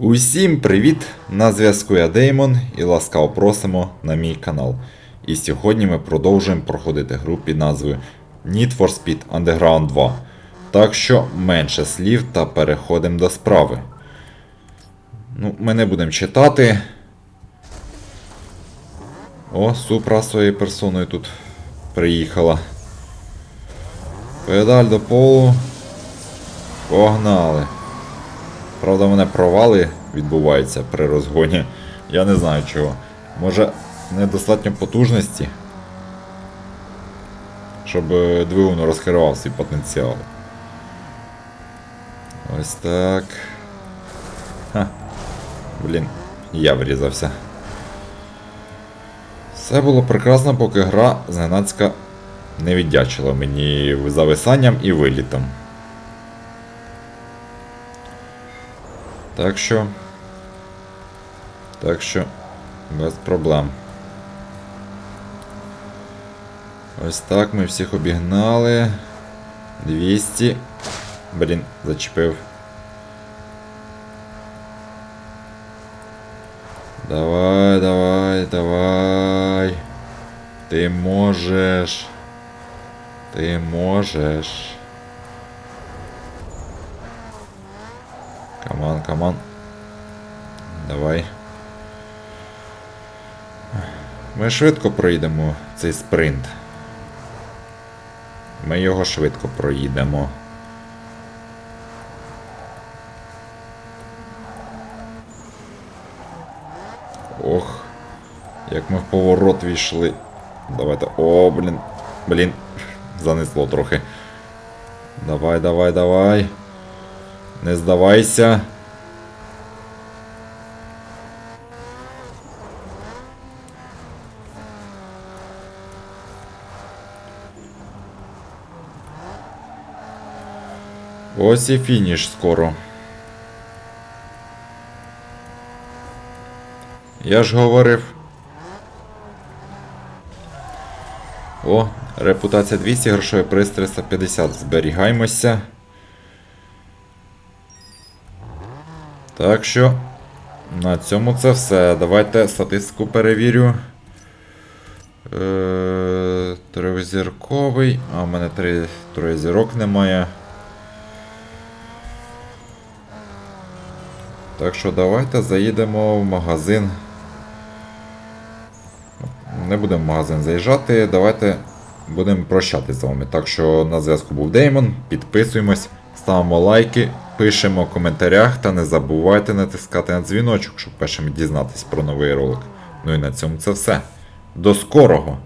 Усім привіт! На зв'язку я Деймон і ласкаво просимо на мій канал. І сьогодні ми продовжуємо проходити гру під назвою Need for Speed Underground 2. Так що менше слів та переходимо до справи. Ну, ми не будемо читати. О, Супра своєю персоною тут приїхала. Педаль до полу. Погнали. Правда, в мене провали відбуваються при розгоні. Я не знаю чого. Може, недостатньо потужності, щоб е, двигун розкривав свій потенціал. Ось так. Ха. Блін, я врізався. Все було прекрасно, поки гра зненацька не віддячила мені зависанням і вилітом. Так що. Так що. Без проблем. Ось так ми всіх обігнали. 200. Блін, зачепив. Давай, давай, давай. Ти можеш. Ти можеш. Камон, камон. Давай. Ми швидко пройдемо цей спринт. Ми його швидко проїдемо. Ох, як ми в поворот війшли. Давайте. О, блін. Блін. Занесло трохи. Давай, давай, давай. Не здавайся. Ось і фініш скоро. Я ж говорив. О, репутація 200, грошовий приз 350. Зберігаємося. Так що, на цьому це все. Давайте статистику перевірю. Е, Трьохзірковий. А, в мене три троє зірок немає. Так що давайте заїдемо в магазин. Не будемо в магазин заїжджати, давайте будемо прощатись з вами. Так що на зв'язку був Деймон. Підписуємось, ставимо лайки, пишемо в коментарях та не забувайте натискати на дзвіночок, щоб першим дізнатись про новий ролик. Ну і на цьому це все. До скорого!